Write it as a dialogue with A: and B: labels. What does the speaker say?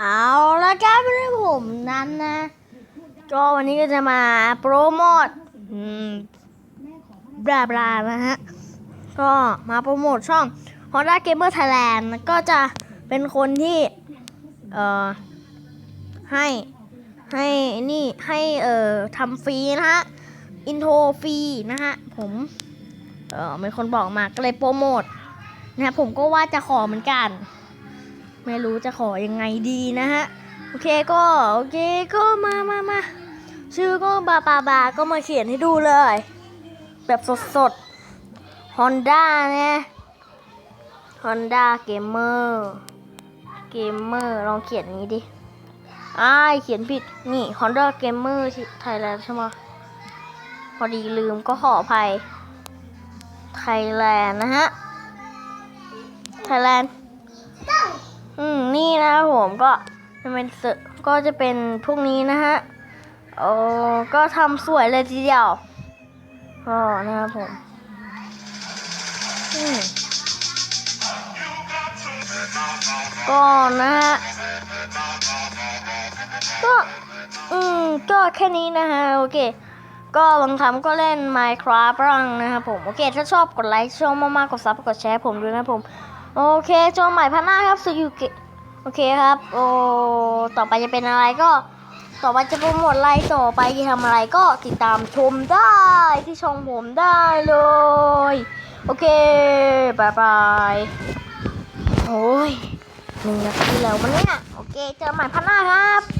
A: เอาละครับเรื่องผมนั้นนะ ก็วันนี้ก็จะมาโปรโมทบลาบลานะฮะ ก็มาโปรโมทช่อง Honda Gamer Thailand ก็จะเป็นคนที่ เอ่อ ให้ให้นี่ให้เอ่อทำฟรีนะฮะ อินโทรฟรีนะฮะ ผมเอ่อเป็นคนบอกมาก็เลยโปรโมทนะฮะผมก็ว่าจะขอเหมือนกัน ไม่รู้จะขอยังไงดีนะฮะ โอเคก็โอเคก็มามามาชื่อก็บาบาบาก็มาเขียนให้ดูเลย แบบสดสดๆ Honda นะ Honda Gamer Gamer ลองเขียนนี้ดิอ้ายเขียนผิด นี่ Honda Gamer ไทยแลนด์ใช่ไหมพอดีลืมก็ขออภัยไทยแลนด์นะฮะไทยแลนด์ อืมนี่นะผมก็จะเป็นเสก็จะเป็นพวกนี้นะฮะโอ้ก็ทำสวยเลยทีเดียวก็นะครับผมก็นะฮะก็อืมก็แค่นี้นะฮะโอเค ก็บางครั้งก็เล่น Minecraft บ้างนะครับผม โอเค ถ้าชอบกดไลค์ชอบมากๆกดซับกดแชร์ผมด้วยนะผม โอเคเจอใหม่พันหน้าครับสุยูเกะโอเคครับ โอ้ต่อไปจะเป็นอะไรก็ ต่อไปจะโปรโมทอะไรต่อไปจะทำอะไรก็ติดตามชมได้ที่ช่องผมได้เลย โอเคบายบายโอ้ยหนึ่งนาทีแล้วมันเนี่ย โอเค เจอใหม่พันหน้าครับ